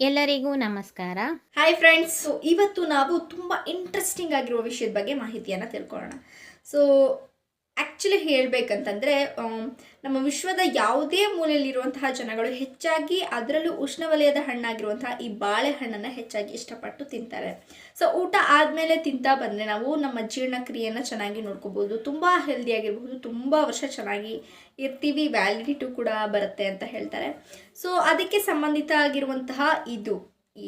ಎಲ್ಲರಿಗೂ ನಮಸ್ಕಾರ. Hi friends ಇವತ್ತು ನಾವು ತುಂಬ ಇಂಟ್ರೆಸ್ಟಿಂಗ್ ಆಗಿರುವ ವಿಷಯದ ಬಗ್ಗೆ ಮಾಹಿತಿಯನ್ನು ತಿಳ್ಕೊಳ್ಳೋಣ. ಸೊ ಆ್ಯಕ್ಚುಲಿ ಹೇಳಬೇಕಂತಂದರೆ ನಮ್ಮ ವಿಶ್ವದ ಯಾವುದೇ ಮೂಲೆಯಲ್ಲಿರುವಂತಹ ಜನಗಳು ಹೆಚ್ಚಾಗಿ ಅದರಲ್ಲೂ ಉಷ್ಣವಲಯದ ಹಣ್ಣಾಗಿರುವಂತಹ ಈ ಬಾಳೆಹಣ್ಣನ್ನು ಹೆಚ್ಚಾಗಿ ಇಷ್ಟಪಟ್ಟು ತಿಂತಾರೆ. ಸೊ ಊಟ ಆದಮೇಲೆ ತಿಂತಾ ಬಂದರೆ ನಾವು ನಮ್ಮ ಜೀರ್ಣಕ್ರಿಯೆಯನ್ನು ಚೆನ್ನಾಗಿ ನೋಡ್ಕೋಬೋದು. ತುಂಬ ಹೆಲ್ದಿಯಾಗಿರ್ಬೋದು ತುಂಬ ವರ್ಷ ಚೆನ್ನಾಗಿ ಇರ್ತೀವಿ. ವ್ಯಾಲಿಡಿಟು ಕೂಡ ಬರುತ್ತೆ ಅಂತ ಹೇಳ್ತಾರೆ. ಸೊ ಅದಕ್ಕೆ ಸಂಬಂಧಿತ ಆಗಿರುವಂತಹ ಇದು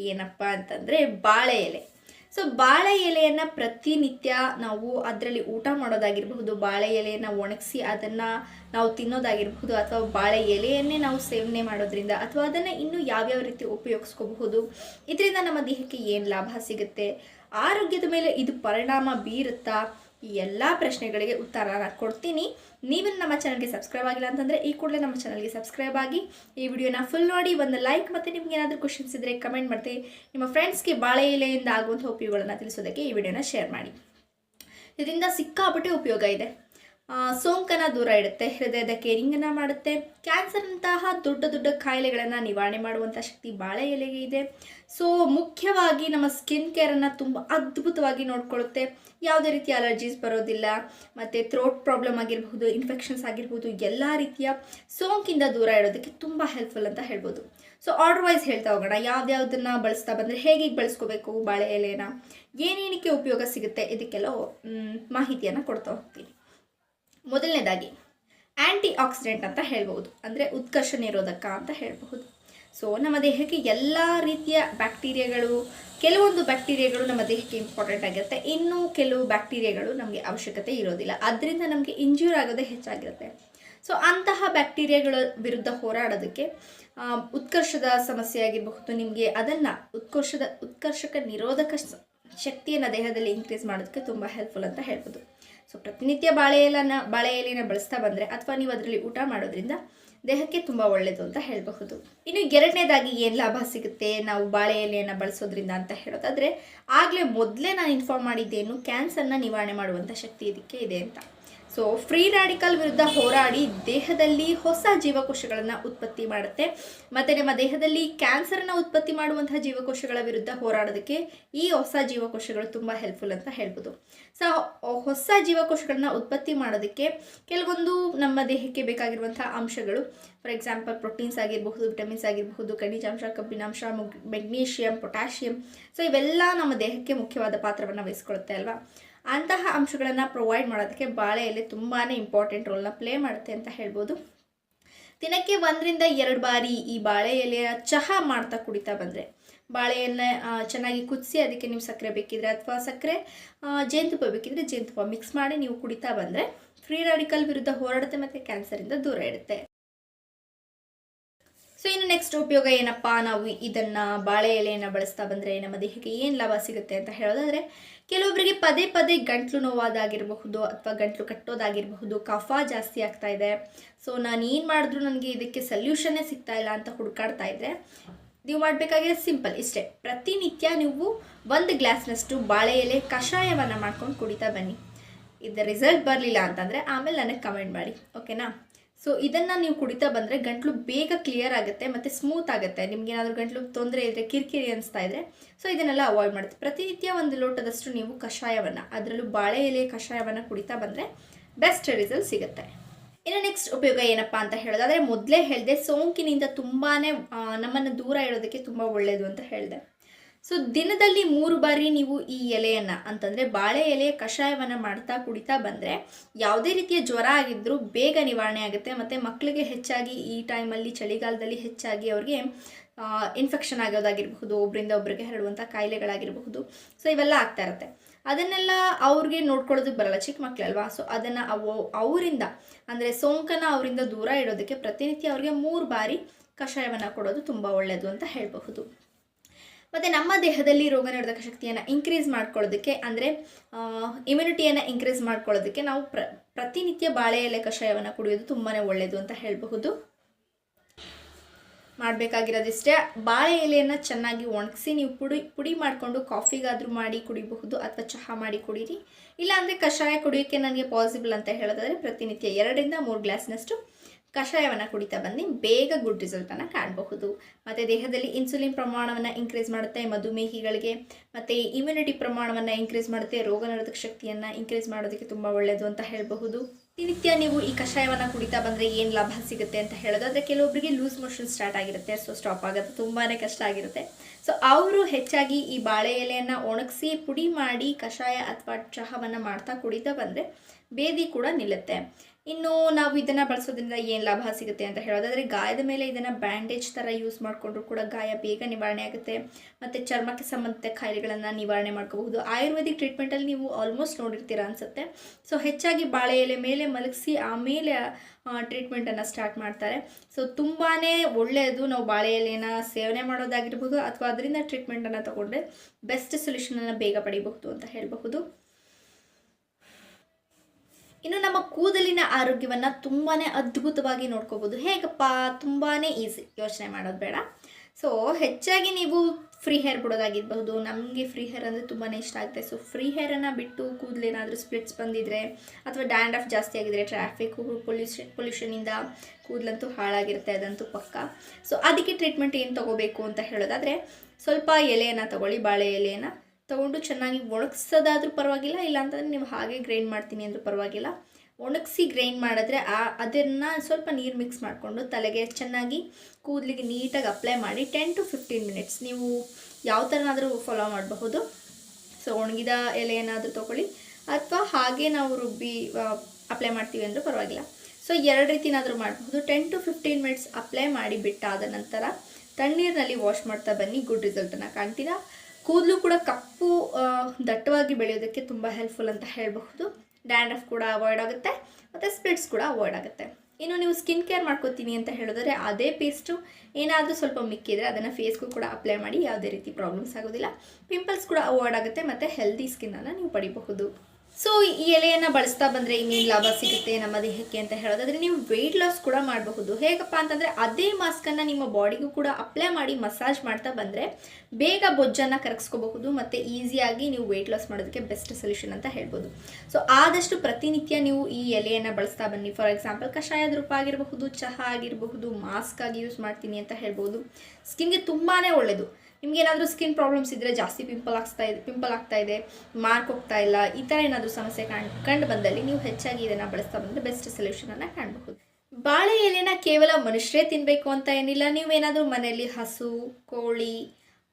ಏನಪ್ಪ ಅಂತಂದರೆ, ಬಾಳೆ ಎಲೆ. ಸೊ ಬಾಳೆ ಎಲೆಯನ್ನು ಪ್ರತಿನಿತ್ಯ ನಾವು ಅದರಲ್ಲಿ ಊಟ ಮಾಡೋದಾಗಿರಬಹುದು, ಬಾಳೆ ಎಲೆಯನ್ನು ಒಣಗಿಸಿ ಅದನ್ನು ನಾವು ತಿನ್ನೋದಾಗಿರಬಹುದು ಅಥವಾ ಬಾಳೆ ಎಲೆಯನ್ನೇ ನಾವು ಸೇವನೆ ಮಾಡೋದ್ರಿಂದ ಅಥವಾ ಅದನ್ನು ಇನ್ನೂ ಯಾವ್ಯಾವ ರೀತಿ ಉಪಯೋಗಿಸ್ಕೋಬಹುದು, ಇದರಿಂದ ನಮ್ಮ ದೇಹಕ್ಕೆ ಏನು ಲಾಭ ಸಿಗುತ್ತೆ, ಆರೋಗ್ಯದ ಮೇಲೆ ಇದು ಪರಿಣಾಮ ಬೀರುತ್ತಾ ಈ ಎಲ್ಲ ಪ್ರಶ್ನೆಗಳಿಗೆ ಉತ್ತರನ ಕೊಡ್ತೀನಿ. ನೀವು ನಮ್ಮ ಚಾನಲ್ಗೆ ಸಬ್ಸ್ಕ್ರೈಬ್ ಆಗಿಲ್ಲ ಅಂತಂದರೆ ಈ ಕೂಡಲೇ ನಮ್ಮ ಚಾನಲ್ಗೆ ಸಬ್ಸ್ಕ್ರೈಬ್ ಆಗಿ, ಈ ವಿಡಿಯೋನ ಫುಲ್ ನೋಡಿ ಒಂದು ಲೈಕ್ ಮತ್ತು ನಿಮ್ಗೆ ಏನಾದರೂ ಕ್ವಶನ್ಸ್ ಇದ್ದರೆ ಕಮೆಂಟ್ ಮಾಡ್ತೀವಿ ನಿಮ್ಮ ಫ್ರೆಂಡ್ಸ್ಗೆ ಬಾಳೆ ಎಲೆಯಿಂದ ಆಗುವಂಥ ಉಪಯೋಗಗಳನ್ನು ತಿಳಿಸೋದಕ್ಕೆ ಈ ವಿಡಿಯೋನ ಶೇರ್ ಮಾಡಿ. ಇದರಿಂದ ಸಿಕ್ಕಾಪಟ್ಟೆ ಉಪಯೋಗ ಇದೆ. ಸೋಂಕನ್ನ ದೂರ ಇಡುತ್ತೆ ಹೃದಯದ ಕೇರಿಂಗನ್ನು ಮಾಡುತ್ತೆ. ಕ್ಯಾನ್ಸರ್ನಂತಹ ದೊಡ್ಡ ದೊಡ್ಡ ಕಾಯಿಲೆಗಳನ್ನು ನಿವಾರಣೆ ಮಾಡುವಂಥ ಶಕ್ತಿ ಬಾಳೆ ಎಲೆಗೆ ಇದೆ. ಸೊ ಮುಖ್ಯವಾಗಿ ನಮ್ಮ ಸ್ಕಿನ್ ಕೇರನ್ನು ತುಂಬ ಅದ್ಭುತವಾಗಿ ನೋಡ್ಕೊಳ್ಳುತ್ತೆ. ಯಾವುದೇ ರೀತಿಯ ಅಲರ್ಜೀಸ್ ಬರೋದಿಲ್ಲ, ಮತ್ತು ಥ್ರೋಟ್ ಪ್ರಾಬ್ಲಮ್ ಆಗಿರಬಹುದು ಇನ್ಫೆಕ್ಷನ್ಸ್ ಆಗಿರ್ಬೋದು ಎಲ್ಲ ರೀತಿಯ ಸೋಂಕಿಂದ ದೂರ ಇಡೋದಕ್ಕೆ ತುಂಬ ಹೆಲ್ಪ್ಫುಲ್ ಅಂತ ಹೇಳ್ಬೋದು. ಸೊ ಆರ್ಡರ್ ವೈಸ್ ಹೇಳ್ತಾ ಹೋಗೋಣ, ಯಾವ್ದ್ಯಾವ್ದನ್ನ ಬಳಸ್ತಾ ಬಂದರೆ ಹೇಗೆ ಬಳಸ್ಕೋಬೇಕು ಬಾಳೆ ಎಲೆನ, ಏನೇನಕ್ಕೆ ಉಪಯೋಗ ಸಿಗುತ್ತೆ, ಇದಕ್ಕೆಲ್ಲ ಮಾಹಿತಿಯನ್ನು ಕೊಡ್ತಾ ಹೋಗ್ತೀನಿ. ಮೊದಲನೇದಾಗಿ ಆ್ಯಂಟಿ ಆಕ್ಸಿಡೆಂಟ್ ಅಂತ ಹೇಳ್ಬೋದು ಅಂದರೆ ಉತ್ಕರ್ಷ ನಿರೋಧಕ ಅಂತ ಹೇಳಬಹುದು. ಸೊ ನಮ್ಮ ದೇಹಕ್ಕೆ ಎಲ್ಲ ರೀತಿಯ ಬ್ಯಾಕ್ಟೀರಿಯಾಗಳು, ಕೆಲವೊಂದು ಬ್ಯಾಕ್ಟೀರಿಯಾಗಳು ನಮ್ಮ ದೇಹಕ್ಕೆ ಇಂಪಾರ್ಟೆಂಟ್ ಆಗಿರುತ್ತೆ. ಇನ್ನೂ ಕೆಲವು ಬ್ಯಾಕ್ಟೀರಿಯಾಗಳು ನಮಗೆ ಅವಶ್ಯಕತೆ ಇರೋದಿಲ್ಲ. ಅದರಿಂದ ನಮಗೆ ಇಂಜ್ಯೂರ್ ಆಗೋದೇ ಹೆಚ್ಚಾಗಿರುತ್ತೆ. ಸೊ ಅಂತಹ ಬ್ಯಾಕ್ಟೀರಿಯಾಗಳ ವಿರುದ್ಧ ಹೋರಾಡೋದಕ್ಕೆ ಉತ್ಕರ್ಷದ ಸಮಸ್ಯೆ ಆಗಿರಬಹುದು. ನಿಮಗೆ ಅದನ್ನು ಉತ್ಕರ್ಷದ, ಉತ್ಕರ್ಷಕ ನಿರೋಧಕ ಶಕ್ತಿಯನ್ನು ದೇಹದಲ್ಲಿ ಇನ್ಕ್ರೀಸ್ ಮಾಡೋದಕ್ಕೆ ತುಂಬ ಹೆಲ್ಪ್ಫುಲ್ ಅಂತ ಹೇಳ್ಬೋದು ಸೊ ಪ್ರತಿನಿತ್ಯ ಬಾಳೆ ಎಲೆನ ಬಾಳೆ ಎಲೆನ ಬಳಸ್ತಾ ಬಂದರೆ ಅಥವಾ ನೀವು ಅದರಲ್ಲಿ ಊಟ ಮಾಡೋದ್ರಿಂದ ದೇಹಕ್ಕೆ ತುಂಬ ಒಳ್ಳೆಯದು ಅಂತ ಹೇಳಬಹುದು. ಇನ್ನು ಎರಡನೇದಾಗಿ ಏನು ಲಾಭ ಸಿಗುತ್ತೆ? ನಾವು ಬಾಳೆ ಎಲೆಯನ್ನು ಬಳಸೋದ್ರಿಂದ ಅಂತ ಹೇಳೋದಾದರೆ, ಆಗಲೇ ಮೊದಲೇ ನಾನು ಇನ್ಫಾರ್ಮ್ ಮಾಡಿದ್ದೇನು ಕ್ಯಾನ್ಸರ್ನ ನಿವಾರಣೆ ಮಾಡುವಂಥ ಶಕ್ತಿ ಇದಕ್ಕೆ ಇದೆ ಅಂತ. ಸೊ ಫ್ರೀ ರ್ಯಾಡಿಕಲ್ ವಿರುದ್ಧ ಹೋರಾಡಿ ದೇಹದಲ್ಲಿ ಹೊಸ ಜೀವಕೋಶಗಳನ್ನು ಉತ್ಪತ್ತಿ ಮಾಡುತ್ತೆ. ಮತ್ತು ನಮ್ಮ ದೇಹದಲ್ಲಿ ಕ್ಯಾನ್ಸರ್ನ ಉತ್ಪತ್ತಿ ಮಾಡುವಂತಹ ಜೀವಕೋಶಗಳ ವಿರುದ್ಧ ಹೋರಾಡೋದಕ್ಕೆ ಈ ಹೊಸ ಜೀವಕೋಶಗಳು ತುಂಬ ಹೆಲ್ಪ್ಫುಲ್ ಅಂತ ಹೇಳ್ಬೋದು. ಸೊ ಹೊಸ ಜೀವಕೋಶಗಳನ್ನ ಉತ್ಪತ್ತಿ ಮಾಡೋದಕ್ಕೆ ಕೆಲವೊಂದು ನಮ್ಮ ದೇಹಕ್ಕೆ ಬೇಕಾಗಿರುವಂತಹ ಅಂಶಗಳು ಫಾರ್ ಎಕ್ಸಾಂಪಲ್ ಪ್ರೋಟೀನ್ಸ್ ಆಗಿರಬಹುದು ವಿಟಮಿನ್ಸ್ ಆಗಿರಬಹುದು ಖನಿಜಾಂಶ ಕಬ್ಬಿನಾಂಶ ಮುಗ್- ಮೆಗ್ನೀಷಿಯಂ ಪೊಟ್ಯಾಷಿಯಂ ಸೊ ಇವೆಲ್ಲ ನಮ್ಮ ದೇಹಕ್ಕೆ ಮುಖ್ಯವಾದ ಪಾತ್ರವನ್ನು ವಹಿಸ್ಕೊಳುತ್ತೆ ಅಲ್ವಾ? ಅಂತಹ ಅಂಶಗಳನ್ನು ಪ್ರೊವೈಡ್ ಮಾಡೋದಕ್ಕೆ ಬಾಳೆ ಎಲೆ ತುಂಬಾ ಇಂಪಾರ್ಟೆಂಟ್ ರೋಲ್ನ ಪ್ಲೇ ಮಾಡುತ್ತೆ ಅಂತ ಹೇಳ್ಬೋದು. ದಿನಕ್ಕೆ ಒಂದರಿಂದ ಎರಡು ಬಾರಿ ಈ ಬಾಳೆ ಎಲೆಯ ಚಹಾ ಮಾಡ್ತಾ ಕುಡಿತಾ ಬಂದರೆ, ಬಾಳೆಯನ್ನು ಚೆನ್ನಾಗಿ ಕುದಿಸಿ ಅದಕ್ಕೆ ನೀವು ಸಕ್ಕರೆ ಬೇಕಿದ್ರೆ ಅಥವಾ ಸಕ್ಕರೆ ಜೇನುತುಪ್ಪ ಬೇಕಿದ್ರೆ ಜೇನುತುಪ್ಪ ಮಿಕ್ಸ್ ಮಾಡಿ ನೀವು ಕುಡಿತಾ ಬಂದರೆ ಫ್ರೀ ರಾಡಿಕಲ್ ವಿರುದ್ಧ ಹೋರಾಡುತ್ತೆ ಮತ್ತು ಕ್ಯಾನ್ಸರಿಂದ ದೂರ ಇಡುತ್ತೆ ಸೊ ಇನ್ನು ನೆಕ್ಸ್ಟ್ ಉಪಯೋಗ ಏನಪ್ಪ? ನಾವು ಇದನ್ನು ಬಾಳೆ ಎಲೆಯನ್ನು ಬಳಸ್ತಾ ಬಂದರೆ ನಮ್ಮ ದೇಹಕ್ಕೆ ಏನು ಲಾಭ ಸಿಗುತ್ತೆ ಅಂತ ಹೇಳೋದಾದರೆ ಕೆಲವೊಬ್ಬರಿಗೆ ಪದೇ ಪದೇ ಗಂಟ್ಲು ನೋವಾದಾಗಿರಬಹುದು ಅಥವಾ ಗಂಟ್ಲು ಕಟ್ಟೋದಾಗಿರಬಹುದು ಕಫ ಜಾಸ್ತಿ ಆಗ್ತಾ ಇದೆ. ಸೊ ನಾನು ಏನು ಮಾಡಿದ್ರು ನನಗೆ ಇದಕ್ಕೆ ಸೊಲ್ಯೂಷನ್ನೇ ಸಿಗ್ತಾ ಇಲ್ಲ ಅಂತ ಹುಡುಕಾಡ್ತಾ ಇದ್ದರೆ ನೀವು ಮಾಡಬೇಕಾಗಿದೆ ಸಿಂಪಲ್ ಇಷ್ಟೇ. ಪ್ರತಿನಿತ್ಯ ನೀವು ಒಂದು ಗ್ಲಾಸ್ನಷ್ಟು ಬಾಳೆ ಎಲೆ ಕಷಾಯವನ್ನು ಮಾಡ್ಕೊಂಡು ಕುಡಿತಾ ಬನ್ನಿ. ಇದರ ರಿಸಲ್ಟ್ ಬರಲಿಲ್ಲ ಅಂತಂದರೆ ಆಮೇಲೆ ನನಗೆ ಕಮೆಂಟ್ ಮಾಡಿ. ಓಕೆನಾ ಸೊ ಇದನ್ನು ನೀವು ಕುಡಿತಾ ಬಂದರೆ ಗಂಟ್ಲು ಬೇಗ ಕ್ಲಿಯರ್ ಆಗುತ್ತೆ ಮತ್ತು ಸ್ಮೂತ್ ಆಗುತ್ತೆ. ನಿಮ್ಗೆ ಏನಾದರೂ ಗಂಟ್ಲು ತೊಂದರೆ ಇದ್ದರೆ ಕಿರಿಕಿರಿ ಅನಿಸ್ತಾ ಇದ್ದರೆ ಸೊ ಇದನ್ನೆಲ್ಲ ಅವಾಯ್ಡ್ ಮಾಡುತ್ತೆ ಪ್ರತಿನಿತ್ಯ ಒಂದು ಲೋಟದಷ್ಟು ನೀವು ಕಷಾಯವನ್ನು, ಅದರಲ್ಲೂ ಬಾಳೆ ಎಲೆ ಕಷಾಯವನ್ನು ಕುಡಿತಾ ಬಂದರೆ ಬೆಸ್ಟ್ ರಿಸಲ್ಟ್ ಸಿಗುತ್ತೆ. ಇನ್ನು ನೆಕ್ಸ್ಟ್ ಉಪಯೋಗ ಏನಪ್ಪ ಅಂತ ಹೇಳೋದಾದರೆ, ಮೊದಲೇ ಹೇಳಿದೆ ಸೋಂಕಿನಿಂದ ತುಂಬಾ ನಮ್ಮನ್ನು ದೂರ ಇಡೋದಕ್ಕೆ ತುಂಬ ಒಳ್ಳೆಯದು ಅಂತ ಹೇಳಿದೆ. ಸೊ ದಿನದಲ್ಲಿ ಮೂರು ಬಾರಿ ನೀವು ಈ ಎಲೆಯನ್ನು, ಅಂತಂದರೆ ಬಾಳೆ ಎಲೆ ಕಷಾಯವನ್ನು ಮಾಡ್ತಾ ಕುಡಿತಾ ಬಂದರೆ ಯಾವುದೇ ರೀತಿಯ ಜ್ವರ ಆಗಿದ್ದರೂ ಬೇಗ ನಿವಾರಣೆ ಆಗುತ್ತೆ. ಮತ್ತು ಮಕ್ಕಳಿಗೆ ಹೆಚ್ಚಾಗಿ ಈ ಟೈಮಲ್ಲಿ ಚಳಿಗಾಲದಲ್ಲಿ ಹೆಚ್ಚಾಗಿ ಅವ್ರಿಗೆ ಇನ್ಫೆಕ್ಷನ್ ಆಗೋದಾಗಿರಬಹುದು ಒಬ್ಬರಿಂದ ಒಬ್ಬರಿಗೆ ಹರಡುವಂಥ ಕಾಯಿಲೆಗಳಾಗಿರಬಹುದು. ಸೊ ಇವೆಲ್ಲ ಆಗ್ತಾ ಇರುತ್ತೆ. ಅದನ್ನೆಲ್ಲ ಅವ್ರಿಗೆ ನೋಡ್ಕೊಳ್ಳೋದಕ್ಕೆ ಬರಲ್ಲ ಚಿಕ್ಕ ಮಕ್ಕಳಲ್ವಾ ಸೊ ಅದನ್ನು ಅವು, ಅವರಿಂದ, ಅಂದರೆ ಸೋಂಕನ ಅವರಿಂದ ದೂರ ಇಡೋದಕ್ಕೆ ಪ್ರತಿನಿತ್ಯ ಅವ್ರಿಗೆ ಮೂರು ಬಾರಿ ಕಷಾಯವನ್ನು ಕೊಡೋದು ತುಂಬ ಒಳ್ಳೆಯದು ಅಂತ ಹೇಳಬಹುದು. ಮತ್ತು ನಮ್ಮ ದೇಹದಲ್ಲಿ ರೋಗ ನಿರೋಧಕ ಶಕ್ತಿಯನ್ನು ಇನ್ಕ್ರೀಸ್ ಮಾಡ್ಕೊಳ್ಳೋದಕ್ಕೆ ಅಂದರೆ ಇಮ್ಯುನಿಟಿಯನ್ನು ಇನ್ಕ್ರೀಸ್ ಮಾಡ್ಕೊಳ್ಳೋದಕ್ಕೆ ನಾವು ಪ್ರ, ಪ್ರತಿನಿತ್ಯ ಬಾಳೆ ಎಲೆ ಕಷಾಯವನ್ನು ಕುಡಿಯೋದು ತುಂಬಾ ಒಳ್ಳೆಯದು ಅಂತ ಹೇಳಬಹುದು. ಮಾಡಬೇಕಾಗಿರೋದಿಷ್ಟೇ. ಬಾಳೆ ಎಲೆಯನ್ನು ಚೆನ್ನಾಗಿ ಒಣಗಿಸಿ ನೀವು ಪುಡಿ ಪುಡಿ ಮಾಡಿಕೊಂಡು ಕಾಫಿಗಾದರೂ ಮಾಡಿ ಕುಡಿಬಹುದು ಅಥವಾ ಚಹಾ ಮಾಡಿ ಕುಡೀರಿ. ಇಲ್ಲಾಂದರೆ ಕಷಾಯ ಕುಡಿಯೋಕ್ಕೆ ನನಗೆ ಪಾಸಿಬಲ್ ಅಂತ ಹೇಳೋದಾದರೆ ಪ್ರತಿನಿತ್ಯ ಎರಡರಿಂದ ಮೂರು ಗ್ಲಾಸ್ನಷ್ಟು ಕಷಾಯವನ್ನು ಕುಡಿತಾ ಬನ್ನಿ ಬೇಗ ಗುಡ್ ರಿಸಲ್ಟನ್ನು ಕಾಣಬಹುದು. ಮತ್ತು ದೇಹದಲ್ಲಿ ಇನ್ಸುಲಿನ್ ಪ್ರಮಾಣವನ್ನು ಇನ್ಕ್ರೀಸ್ ಮಾಡುತ್ತೆ, ಮಧುಮೇಹಿಗಳಿಗೆ, ಮತ್ತು ಇಮ್ಯುನಿಟಿ ಪ್ರಮಾಣವನ್ನು ಇನ್ಕ್ರೀಸ್ ಮಾಡುತ್ತೆ, ರೋಗ ನಿರೋಧಕ ಶಕ್ತಿಯನ್ನು ಇನ್ಕ್ರೀಸ್ ಮಾಡೋದಕ್ಕೆ ತುಂಬ ಒಳ್ಳೆಯದು ಅಂತ ಹೇಳಬಹುದು. ದಿನನಿತ್ಯ ನೀವು ಈ ಕಷಾಯವನ್ನು ಕುಡಿತಾ ಬಂದರೆ ಏನು ಲಾಭ ಸಿಗುತ್ತೆ ಅಂತ ಹೇಳೋದು ಹೇಳೋದಾದರೆ ಕೆಲವೊಬ್ಬರಿಗೆ ಲೂಸ್ ಮೋಷನ್ ಸ್ಟಾರ್ಟ್ ಆಗಿರುತ್ತೆ ಸೊ ಸ್ಟಾಪ್ ಆಗೋದು ತುಂಬಾ ಕಷ್ಟ ಆಗಿರುತ್ತೆ. ಸೊ ಅವರು ಹೆಚ್ಚಾಗಿ ಈ ಬಾಳೆ ಎಲೆಯನ್ನು ಒಣಗಿಸಿ ಪುಡಿ ಮಾಡಿ ಕಷಾಯ ಅಥವಾ ಚಹಾವನ್ನು ಮಾಡ್ತಾ ಕುಡಿತಾ ಬಂದರೆ ಬೇದಿ ಕೂಡ ನಿಲ್ಲುತ್ತೆ. ಇನ್ನು ನಾವು ಇದನ್ನು ಬಳಸೋದ್ರಿಂದ ಏನು ಲಾಭ ಸಿಗುತ್ತೆ ಅಂತ ಹೇಳೋದಾದರೆ ಗಾಯದ ಮೇಲೆ ಇದನ್ನು ಬ್ಯಾಂಡೇಜ್ ಥರ ಯೂಸ್ ಮಾಡಿಕೊಂಡ್ರು ಕೂಡ ಗಾಯ ಬೇಗ ನಿವಾರಣೆ ಆಗುತ್ತೆ. ಮತ್ತು ಚರ್ಮಕ್ಕೆ ಸಂಬಂಧಿತ ಕಾಯಿಲೆಗಳನ್ನು ನಿವಾರಣೆ ಮಾಡ್ಕೋಬಹುದು. ಆಯುರ್ವೇದಿಕ್ ಟ್ರೀಟ್ಮೆಂಟಲ್ಲಿ ನೀವು ಆಲ್ಮೋಸ್ಟ್ ನೋಡಿರ್ತೀರ ಅನಿಸುತ್ತೆ. ಸೊ ಹೆಚ್ಚಾಗಿ ಬಾಳೆ ಎಲೆ ಮೇಲೆ ಮಲಗಿಸಿ ಆಮೇಲೆ ಟ್ರೀಟ್ಮೆಂಟನ್ನು ಸ್ಟಾರ್ಟ್ ಮಾಡ್ತಾರೆ. ಸೊ ತುಂಬಾ ಒಳ್ಳೆಯದು ನಾವು ಬಾಳೆ ಎಲೆನ ಸೇವನೆ ಮಾಡೋದಾಗಿರ್ಬೋದು ಅಥವಾ ಅದರಿಂದ ಟ್ರೀಟ್ಮೆಂಟನ್ನು ತಗೊಂಡ್ರೆ ಬೆಸ್ಟ್ ಸೊಲ್ಯೂಷನನ್ನು ಬೇಗ ಪಡಿಬಹುದು ಅಂತ ಹೇಳಬಹುದು. ಇನ್ನು ನಮ್ಮ ಕೂದಲಿನ ಆರೋಗ್ಯವನ್ನು ತುಂಬಾ ಅದ್ಭುತವಾಗಿ ನೋಡ್ಕೋಬೋದು. ಹೇಗಪ್ಪ? ತುಂಬಾ ಈಸಿ ಯೋಚನೆ ಮಾಡೋದು ಬೇಡ. ಸೊ ಹೆಚ್ಚಾಗಿ ನೀವು ಫ್ರೀ ಹೇರ್ ಬಿಡೋದಾಗಿರ್ಬಹುದು. ನಮಗೆ ಫ್ರೀ ಹೇರ್ ಅಂದರೆ ತುಂಬಾ ಇಷ್ಟ ಆಗುತ್ತೆ ಸೊ ಫ್ರೀ ಹೇರನ್ನು ಬಿಟ್ಟು ಕೂದಲೇನಾದರೂ ಸ್ಪ್ಲಿಟ್ಸ್ ಬಂದಿದ್ರೆ ಅಥವಾ ಡ್ಯಾಂಡ್ರಫ್ ಜಾಸ್ತಿ ಆಗಿದ್ರೆ ಟ್ರಾಫಿಕ್ ಪೊಲ್ಯೂಷನ್ ಪೊಲ್ಯೂಷನಿಂದ ಕೂದಲಂತೂ ಹಾಳಾಗಿರುತ್ತೆ, ಅದಂತೂ ಪಕ್ಕ. ಸೊ ಅದಕ್ಕೆ ಟ್ರೀಟ್ಮೆಂಟ್ ಏನು ತೊಗೋಬೇಕು ಅಂತ ಹೇಳೋದಾದರೆ ಸ್ವಲ್ಪ ಎಲೆಯನ್ನು ತಗೊಳ್ಳಿ, ಬಾಳೆ ಎಲೆಯನ್ನು. ತೊಗೊಂಡು ಚೆನ್ನಾಗಿ ಒಣಗಿಸೋದಾದ್ರೂ ಪರವಾಗಿಲ್ಲ, ಇಲ್ಲಾಂತಂದರೆ ನೀವು ಹಾಗೆ ಗ್ರೈಂಡ್ ಮಾಡ್ತೀನಿ ಅಂದರೂ ಪರವಾಗಿಲ್ಲ. ಒಣಗಿಸಿ ಗ್ರೈಂಡ್ ಮಾಡಿದ್ರೆ ಆ ಅದನ್ನು ಸ್ವಲ್ಪ ನೀರು ಮಿಕ್ಸ್ ಮಾಡಿಕೊಂಡು ತಲೆಗೆ ಚೆನ್ನಾಗಿ ಕೂದಲಿಗೆ ನೀಟಾಗಿ ಅಪ್ಲೈ ಮಾಡಿ ಟೆನ್ ಟು ಫಿಫ್ಟೀನ್ ಮಿನಿಟ್ಸ್ ನೀವು ಯಾವ ಥರನಾದರೂ ಫಾಲೋ ಮಾಡಬಹುದು. ಸೊ ಒಣಗಿದ ಎಲೆ ಏನಾದರೂ ತೊಗೊಳ್ಳಿ. ಅಥವಾ ಹಾಗೆ ನಾವು ರುಬ್ಬಿ ಅಪ್ಲೈ ಮಾಡ್ತೀವಿ ಅಂದರೂ ಪರವಾಗಿಲ್ಲ. ಸೊ ಎರಡು ರೀತಿನಾದರೂ ಮಾಡಬಹುದು. Ten to fifteen minutes apply ಮಾಡಿ ಬಿಟ್ಟಾದ ನಂತರ ತಣ್ಣೀರಿನಲ್ಲಿ ವಾಶ್ ಮಾಡ್ತಾ ಬನ್ನಿ. ಗುಡ್ ರಿಸಲ್ಟನ್ನು ಕಾಣ್ತೀರಾ? ಕೂದಲು ಕೂಡ ಕಪ್ಪು ದಟ್ಟವಾಗಿ ಬೆಳೆಯೋದಕ್ಕೆ ತುಂಬ ಹೆಲ್ಪ್ಫುಲ್ ಅಂತ ಹೇಳಬಹುದು. ಡ್ಯಾಂಡ್ರಫ್ ಕೂಡ ಅವಾಯ್ಡ್ ಆಗುತ್ತೆ, ಮತ್ತು ಸ್ಪ್ಲಿಟ್ಸ್ ಕೂಡ ಅವಾಯ್ಡ್ ಆಗುತ್ತೆ. ಇನ್ನು ನೀವು ಸ್ಕಿನ್ ಕೇರ್ ಮಾಡ್ಕೋತೀನಿ ಅಂತ ಹೇಳಿದ್ರೆ ಅದೇ ಪೇಸ್ಟು ಏನಾದರೂ ಸ್ವಲ್ಪ ಮಿಕ್ಕಿದ್ರೆ ಅದನ್ನು ಫೇಸ್ಗೂ ಕೂಡ ಅಪ್ಲೈ ಮಾಡಿ ಯಾವುದೇ ರೀತಿ ಪ್ರಾಬ್ಲಮ್ಸ್ ಆಗೋದಿಲ್ಲ. ಪಿಂಪಲ್ಸ್ ಕೂಡ ಅವಾಯ್ಡ್ ಆಗುತ್ತೆ, ಮತ್ತು ಹೆಲ್ದಿ ಸ್ಕಿನ್ನನ್ನು ನೀವು ಪಡಿಬಹುದು. ಸೊ ಈ ಎಲೆಯನ್ನು ಬಳಸ್ತಾ ಬಂದರೆ ಇನ್ನೇನು ಲಾಭ ಸಿಗುತ್ತೆ ನಮ್ಮ ದೇಹಕ್ಕೆ ಅಂತ ಹೇಳೋದಾದ್ರೆ ನೀವು ವೆಯ್ಟ್ ಲಾಸ್ ಕೂಡ ಮಾಡಬಹುದು. ಹೇಗಪ್ಪ ಅಂತಂದರೆ ಅದೇ ಮಾಸ್ಕನ್ನು ನಿಮ್ಮ ಬಾಡಿಗೂ ಕೂಡ ಅಪ್ಲೈ ಮಾಡಿ ಮಸಾಜ್ ಮಾಡ್ತಾ ಬಂದರೆ ಬೇಗ ಬೊಜ್ಜನ್ನು ಕರಗಿಸ್ಕೋಬಹುದು ಮತ್ತು ಈಸಿಯಾಗಿ ನೀವು ವೆಯ್ಟ್ ಲಾಸ್ ಮಾಡೋದಕ್ಕೆ ಬೆಸ್ಟ್ ಸೊಲ್ಯೂಷನ್ ಅಂತ ಹೇಳ್ಬೋದು. ಸೊ ಆದಷ್ಟು ಪ್ರತಿನಿತ್ಯ ನೀವು ಈ ಎಲೆಯನ್ನು ಬಳಸ್ತಾ ಬನ್ನಿ. ಫಾರ್ ಎಕ್ಸಾಂಪಲ್ ಕಷಾಯದ ರೂಪ ಆಗಿರಬಹುದು, ಚಹಾ ಆಗಿರಬಹುದು ಮಾಸ್ಕ್ ಆಗಿ ಯೂಸ್ ಮಾಡ್ತೀನಿ ಅಂತ ಹೇಳ್ಬೋದು. ಸ್ಕಿನ್ಗೆ ತುಂಬಾ ಒಳ್ಳೆಯದು ನಿಮ್ಗೇನಾದರೂ ಸ್ಕಿನ್ ಪ್ರಾಬ್ಲಮ್ಸ್ ಇದ್ದರೆ ಜಾಸ್ತಿ ಪಿಂಪಲ್ ಆಗ್ತಾ ಇದೆ ಪಿಂಪಲ್ ಆಗ್ತಾ ಇದೆ ಮಾರ್ಕ್ ಹೋಗ್ತಾ ಇಲ್ಲ, ಈ ಥರ ಏನಾದರೂ ಸಮಸ್ಯೆ ಕಾಣ್, ಕಂಡು ಬಂದಲ್ಲಿ ನೀವು ಹೆಚ್ಚಾಗಿ ಇದನ್ನು ಬಳಸ್ತಾ ಬಂದರೆ ಬೆಸ್ಟ್ ಸೊಲ್ಯೂಷನನ್ನು ಕಾಣಬಹುದು. ಬಾಳೆ ಎಲೆನ ಕೇವಲ ಮನುಷ್ಯರೇ ತಿನ್ನಬೇಕು ಅಂತ ಏನಿಲ್ಲ, ನೀವೇನಾದರೂ ಮನೆಯಲ್ಲಿ ಹಸು, ಕೋಳಿ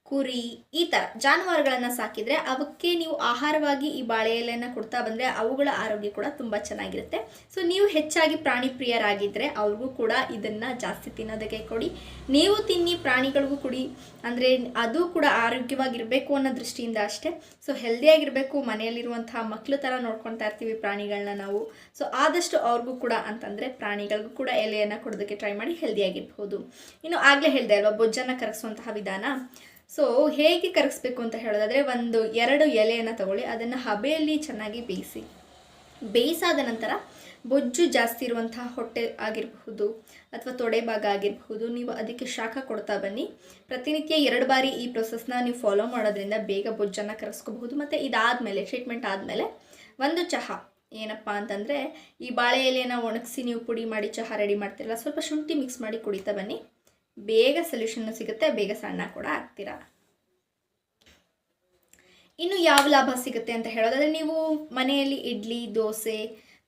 ಕುರಿ, ಈ ಥರ ಜಾನುವಾರುಗಳನ್ನು ಸಾಕಿದರೆ ಅವಕ್ಕೆ ನೀವು ಆಹಾರವಾಗಿ ಈ ಬಾಳೆ ಎಲೆಯನ್ನು ಕೊಡ್ತಾ ಬಂದರೆ ಅವುಗಳ ಆರೋಗ್ಯ ಕೂಡ ತುಂಬ ಚೆನ್ನಾಗಿರುತ್ತೆ. ಸೊ ನೀವು ಹೆಚ್ಚಾಗಿ ಪ್ರಾಣಿ ಪ್ರಿಯರಾಗಿದ್ದರೆ ಅವ್ರಿಗೂ ಕೂಡ ಇದನ್ನು ಜಾಸ್ತಿ ತಿನ್ನೋದಕ್ಕೆ ಕೊಡಿ. ನೀವು ತಿನ್ನಿ ಪ್ರಾಣಿಗಳಿಗೂ ಕೊಡಿ. ಅಂದರೆ ಅದು ಕೂಡ ಆರೋಗ್ಯವಾಗಿರಬೇಕು ಅನ್ನೋ ದೃಷ್ಟಿಯಿಂದ ಅಷ್ಟೇ. ಸೊ ಹೆಲ್ದಿಯಾಗಿರಬೇಕು ಮನೆಯಲ್ಲಿರುವಂತಹ ಮಕ್ಕಳು ಥರ ನೋಡ್ಕೊತಾ ಇರ್ತೀವಿ ಪ್ರಾಣಿಗಳನ್ನ ನಾವು. ಸೊ ಆದಷ್ಟು ಅವ್ರಿಗೂ ಕೂಡ ಅಂತಂದರೆ ಪ್ರಾಣಿಗಳಿಗೂ ಕೂಡ ಎಲೆಯನ್ನು ಕೊಡೋದಕ್ಕೆ ಟ್ರೈ ಮಾಡಿ ಹೆಲ್ದಿಯಾಗಿರ್ಬೋದು ಇನ್ನು ಆಗಲೇ ಹೇಳಿದೆ ಅಲ್ವಾ, ಬೊಜ್ಜನ್ನು ಕರಗಿಸುವಂತಹ ವಿಧಾನ? ಸೊ ಹೇಗೆ ಕರಗಿಸ್ಬೇಕು ಅಂತ ಹೇಳೋದಾದರೆ ಒಂದು ಎರಡು ಎಲೆಯನ್ನು ತಗೊಳ್ಳಿ, ಅದನ್ನು ಹಬೆಯಲ್ಲಿ ಚೆನ್ನಾಗಿ ಬೇಯಿಸಿ. ಬೇಯಿಸಾದ ನಂತರ ಬೊಜ್ಜು ಜಾಸ್ತಿ ಇರುವಂತಹ ಹೊಟ್ಟೆ ಆಗಿರಬಹುದು ಅಥವಾ ತೊಡೆ ಭಾಗ ಆಗಿರಬಹುದು, ನೀವು ಅದಕ್ಕೆ ಶಾಖ ಕೊಡ್ತಾ ಬನ್ನಿ. ಪ್ರತಿನಿತ್ಯ ಎರಡು ಬಾರಿ ಈ ಪ್ರೊಸೆಸ್ನ ನೀವು ಫಾಲೋ ಮಾಡೋದ್ರಿಂದ ಬೇಗ ಬೊಜ್ಜನ್ನು ಕರೆಸ್ಕೋಬಹುದು ಮತ್ತು ಇದಾದಮೇಲೆ ಟ್ರೀಟ್ಮೆಂಟ್ ಆದಮೇಲೆ ಒಂದು ಚಹಾ. ಏನಪ್ಪ ಅಂತಂದರೆ ಈ ಬಾಳೆ ಎಲೆಯನ್ನು ಒಣಗಿಸಿ ನೀವು ಪುಡಿ ಮಾಡಿ ಚಹಾ ರೆಡಿ ಮಾಡ್ತಿರಲ್ಲ, ಸ್ವಲ್ಪ ಶುಂಠಿ ಮಿಕ್ಸ್ ಮಾಡಿ ಕುಡಿತಾ ಬನ್ನಿ. ಬೇಗ ಸೊಲ್ಯೂಷನ್ ಸಿಗುತ್ತೆ, ಬೇಗ ಸಣ್ಣ ಕೂಡ ಆಗ್ತೀರ? ಇನ್ನು ಯಾವ ಲಾಭ ಸಿಗುತ್ತೆ ಅಂತ ಹೇಳೋದಾದ್ರೆ, ನೀವು ಮನೆಯಲ್ಲಿ ಇಡ್ಲಿ, ದೋಸೆ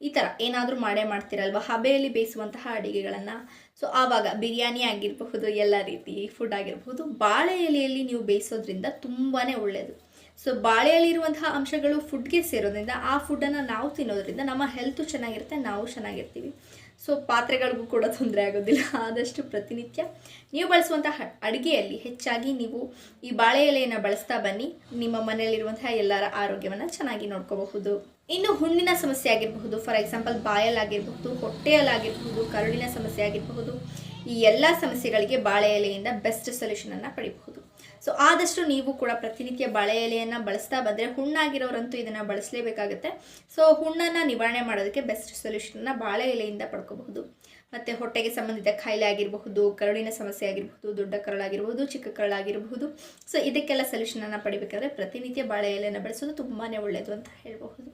ಈ ಥರ ಏನಾದರೂ ಮಾಡೇ ಮಾಡ್ತೀರಲ್ವ? ಹಬೆಯಲ್ಲಿ ಬೇಯಿಸುವಂತಹ ಅಡಿಗೆಗಳನ್ನು. ಸೊ ಆವಾಗ ಬಿರಿಯಾನಿ ಆಗಿರಬಹುದು, ಎಲ್ಲ ರೀತಿ ಫುಡ್ ಆಗಿರಬಹುದು, ಬಾಳೆ ಎಲೆಯಲ್ಲಿ ನೀವು ಬೇಯಿಸೋದ್ರಿಂದ ತುಂಬಾ ಒಳ್ಳೆಯದು ಸೊ ಬಾಳೆಯಲ್ಲಿರುವಂತಹ ಅಂಶಗಳು ಫುಡ್ಗೆ ಸೇರೋದ್ರಿಂದ, ಆ ಫುಡ್ಡನ್ನು ನಾವು ತಿನ್ನೋದ್ರಿಂದ ನಮ್ಮ ಹೆಲ್ತು ಚೆನ್ನಾಗಿರುತ್ತೆ, ನಾವು ಚೆನ್ನಾಗಿರ್ತೀವಿ. ಸೊ ಪಾತ್ರೆಗಳಿಗೂ ಕೂಡ ತೊಂದರೆ ಆಗೋದಿಲ್ಲ. ಆದಷ್ಟು ಪ್ರತಿನಿತ್ಯ ನೀವು ಬಳಸುವಂಥ ಅಡುಗೆಯಲ್ಲಿ ಹೆಚ್ಚಾಗಿ ನೀವು ಈ ಬಾಳೆ ಎಲೆಯನ್ನು ಬಳಸ್ತಾ ಬನ್ನಿ. ನಿಮ್ಮ ಮನೆಯಲ್ಲಿರುವಂತಹ ಎಲ್ಲರ ಆರೋಗ್ಯವನ್ನು ಚೆನ್ನಾಗಿ ನೋಡ್ಕೋಬಹುದು. ಇನ್ನು ಹುಣ್ಣಿನ ಸಮಸ್ಯೆ ಆಗಿರಬಹುದು. ಫಾರ್ ಎಕ್ಸಾಂಪಲ್ ಬಾಯಲ್ಲಾಗಿರಬಹುದು ಹೊಟ್ಟೆಯಲ್ಲಾಗಿರಬಹುದು ಕರುಳಿನ ಸಮಸ್ಯೆ ಆಗಿರಬಹುದು. ಈ ಎಲ್ಲ ಸಮಸ್ಯೆಗಳಿಗೆ ಬಾಳೆ ಎಲೆಯಿಂದ ಬೆಸ್ಟ್ ಸೊಲ್ಯೂಷನನ್ನು ಪಡಿಬಹುದು. ಸೊ ಆದಷ್ಟು ನೀವು ಕೂಡ ಪ್ರತಿನಿತ್ಯ ಬಾಳೆ ಎಲೆಯನ್ನು ಬಳಸ್ತಾ ಬಂದರೆ ಹುಣ್ಣಾಗಿರೋರಂತೂ ಇದನ್ನು ಬಳಸಲೇಬೇಕಾಗುತ್ತೆ. ಸೊ ಹುಣ್ಣನ್ನು ನಿವಾರಣೆ ಮಾಡೋದಕ್ಕೆ ಬೆಸ್ಟ್ ಸೊಲ್ಯೂಷನ್ನ ಬಾಳೆ ಎಲೆಯಿಂದ ಪಡ್ಕೋಬಹುದು. ಮತ್ತು ಹೊಟ್ಟೆಗೆ ಸಂಬಂಧಿತ ಖಾಯಿಲೆ ಆಗಿರಬಹುದು, ಕರುಳಿನ ಸಮಸ್ಯೆ ಆಗಿರಬಹುದು, ದೊಡ್ಡ ಕರಳಾಗಿರಬಹುದು ಚಿಕ್ಕ ಕರಳಾಗಿರಬಹುದು ಸೊ ಇದಕ್ಕೆಲ್ಲ ಸೊಲ್ಯೂಷನನ್ನು ಪಡಿಬೇಕಾದ್ರೆ ಪ್ರತಿನಿತ್ಯ ಬಾಳೆ ಎಲೆಯನ್ನು ಬಳಸೋದು ತುಂಬಾ ಒಳ್ಳೆಯದು ಅಂತ ಹೇಳಬಹುದು.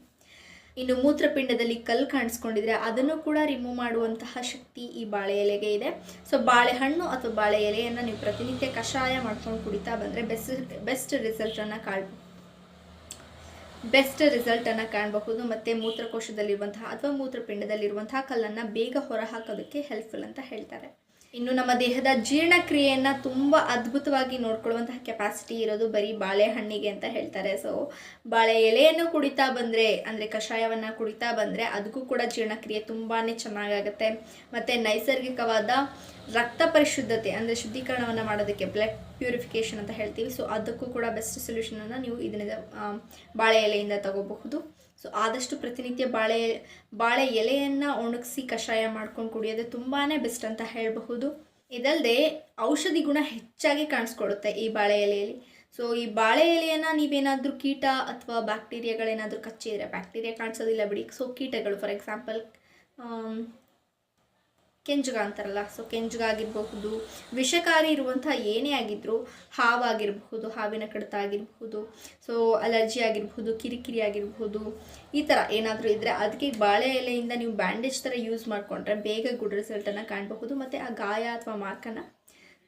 ಇನ್ನು ಮೂತ್ರಪಿಂಡದಲ್ಲಿ ಕಲ್ಲು ಕಾಣಿಸ್ಕೊಂಡಿದ್ರೆ ಅದನ್ನು ಕೂಡ ರಿಮೂವ್ ಮಾಡುವಂತಹ ಶಕ್ತಿ ಈ ಬಾಳೆ ಎಲೆಗೆ ಇದೆ. ಸೊ ಬಾಳೆಹಣ್ಣು ಅಥವಾ ಬಾಳೆ ಎಲೆಯನ್ನು ನೀವು ಪ್ರತಿನಿತ್ಯ ಕಷಾಯ ಮಾಡ್ಕೊಂಡು ಕುಡಿತಾ ಬಂದರೆ ಬೆಸ್ಟ್ ಬೆಸ್ಟ್ ರಿಸಲ್ಟನ್ನು ಕಾಣ್ಬೋದು ಬೆಸ್ಟ್ ರಿಸಲ್ಟನ್ನು ಕಾಣಬಹುದು. ಮತ್ತು ಮೂತ್ರಕೋಶದಲ್ಲಿರುವಂತಹ ಅಥವಾ ಮೂತ್ರಪಿಂಡದಲ್ಲಿರುವಂತಹ ಕಲ್ಲನ್ನು ಬೇಗ ಹೊರಹಾಕೋದಕ್ಕೆ ಹೆಲ್ಪ್ಫುಲ್ ಅಂತ ಹೇಳ್ತಾರೆ. ಇನ್ನು ನಮ್ಮ ದೇಹದ ಜೀರ್ಣಕ್ರಿಯೆಯನ್ನು ತುಂಬ ಅದ್ಭುತವಾಗಿ ನೋಡ್ಕೊಳ್ಳುವಂತಹ ಕೆಪಾಸಿಟಿ ಇರೋದು ಬರೀ ಬಾಳೆಹಣ್ಣಿಗೆ ಅಂತ ಹೇಳ್ತಾರೆ. ಸೊ ಬಾಳೆ ಎಲೆಯನ್ನು ಕುಡಿತಾ ಬಂದರೆ, ಅಂದರೆ ಕಷಾಯವನ್ನು ಕುಡಿತಾ ಬಂದರೆ ಅದಕ್ಕೂ ಕೂಡ ಜೀರ್ಣಕ್ರಿಯೆ ತುಂಬಾ ಚೆನ್ನಾಗಾಗುತ್ತೆ. ಮತ್ತು ನೈಸರ್ಗಿಕವಾದ ರಕ್ತ ಪರಿಶುದ್ಧತೆ, ಅಂದರೆ ಶುದ್ಧೀಕರಣವನ್ನು ಮಾಡೋದಕ್ಕೆ ಬ್ಲಡ್ ಪ್ಯೂರಿಫಿಕೇಷನ್ ಅಂತ ಹೇಳ್ತೀವಿ. ಸೊ ಅದಕ್ಕೂ ಕೂಡ ಬೆಸ್ಟ್ ಸೊಲ್ಯೂಷನನ್ನು ನೀವು ಇದನ್ನ ಬಾಳೆ ಎಲೆಯಿಂದ ತಗೋಬಹುದು. ಸೊ ಆದಷ್ಟು ಪ್ರತಿನಿತ್ಯ ಬಾಳೆ ಬಾಳೆ ಎಲೆಯನ್ನು ಒಣಗಿಸಿ ಕಷಾಯ ಮಾಡ್ಕೊಂಡು ಕುಡಿಯೋದು ತುಂಬಾ ಬೆಸ್ಟ್ ಅಂತ ಹೇಳಬಹುದು. ಇದಲ್ಲದೆ ಔಷಧಿ ಗುಣ ಹೆಚ್ಚಾಗಿ ಕಾಣಿಸ್ಕೊಡುತ್ತೆ ಈ ಬಾಳೆ ಎಲೆಯಲ್ಲಿ. ಸೊ ಈ ಬಾಳೆ ಎಲೆಯನ್ನು ನೀವೇನಾದರೂ ಕೀಟ ಅಥವಾ ಬ್ಯಾಕ್ಟೀರಿಯಾಗಳೇನಾದರೂ ಕಚ್ಚಿದರೆ, ಬ್ಯಾಕ್ಟೀರಿಯಾ ಕಾಣಿಸೋದಿಲ್ಲ ಬಿಡಿ. ಸೊ ಕೀಟಗಳು ಫಾರ್ ಎಕ್ಸಾಂಪಲ್ ಕೆಂಜುಗ ಅಂತಾರಲ್ಲ. ಸೊ ಕೆಂಜುಗ ಆಗಿರಬಹುದು, ವಿಷಕಾರಿ ಇರುವಂಥ ಏನೇ ಆಗಿದ್ದರೂ ಹಾವಾಗಿರಬಹುದು, ಹಾವಿನ ಕಡಿತ ಆಗಿರಬಹುದು ಸೊ ಅಲರ್ಜಿ ಆಗಿರಬಹುದು, ಕಿರಿಕಿರಿ ಆಗಿರಬಹುದು, ಈ ಥರ ಏನಾದರೂ ಇದ್ದರೆ ಅದಕ್ಕೆ ಬಾಳೆ ಎಲೆಯಿಂದ ನೀವು ಬ್ಯಾಂಡೇಜ್ ಥರ ಯೂಸ್ ಮಾಡಿಕೊಂಡ್ರೆ ಬೇಗ ಗುಡ್ ರಿಸಲ್ಟನ್ನು ಕಾಣಬಹುದು, ಮತ್ತು ಆ ಗಾಯ ಅಥವಾ ಮಾರ್ಕನ್ನು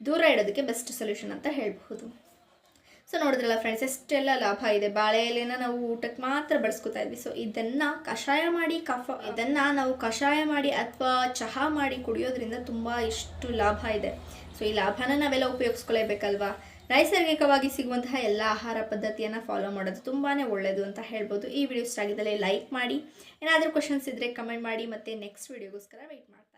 ದೂರ ಇಡೋದಕ್ಕೆ ಬೆಸ್ಟ್ ಸೊಲ್ಯೂಷನ್ ಅಂತ ಹೇಳಬಹುದು. ಸೊ ನೋಡಿದ್ರಲ್ಲ ಫ್ರೆಂಡ್ಸ್ ಎಷ್ಟೆಲ್ಲ ಲಾಭ ಇದೆ. ಬಾಳೆ ಎಲೆನ ನಾವು ಊಟಕ್ಕೆ ಮಾತ್ರ ಬಳಸ್ಕೊತಾ ಇದ್ವಿ. ಸೊ ಇದನ್ನು ಕಷಾಯ ಮಾಡಿ ಕಫ, ಇದನ್ನು ನಾವು ಕಷಾಯ ಮಾಡಿ ಅಥವಾ ಚಹಾ ಮಾಡಿ ಕುಡಿಯೋದ್ರಿಂದ ತುಂಬ ಇಷ್ಟು ಲಾಭ ಇದೆ. ಸೊ ಈ ಲಾಭನ ನಾವೆಲ್ಲ ಉಪಯೋಗಿಸ್ಕೊಳ್ಳೇಬೇಕಲ್ವಾ ನೈಸರ್ಗಿಕವಾಗಿ ಸಿಗುವಂತಹ ಎಲ್ಲ ಆಹಾರ ಪದ್ಧತಿಯನ್ನು ಫಾಲೋ ಮಾಡೋದು ತುಂಬಾ ಒಳ್ಳೆಯದು ಅಂತ ಹೇಳ್ಬೋದು. ಈ ವಿಡಿಯೋ ಇಷ್ಟ ಲೈಕ್ ಮಾಡಿ. ಏನಾದರೂ ಕ್ವಶನ್ಸ್ ಇದ್ದರೆ ಕಮೆಂಟ್ ಮಾಡಿ. ಮತ್ತು ನೆಕ್ಸ್ಟ್ ವಿಡಿಯೋಗೋಸ್ಕರ ವೆಯ್ಟ್ ಮಾಡ್ತಾ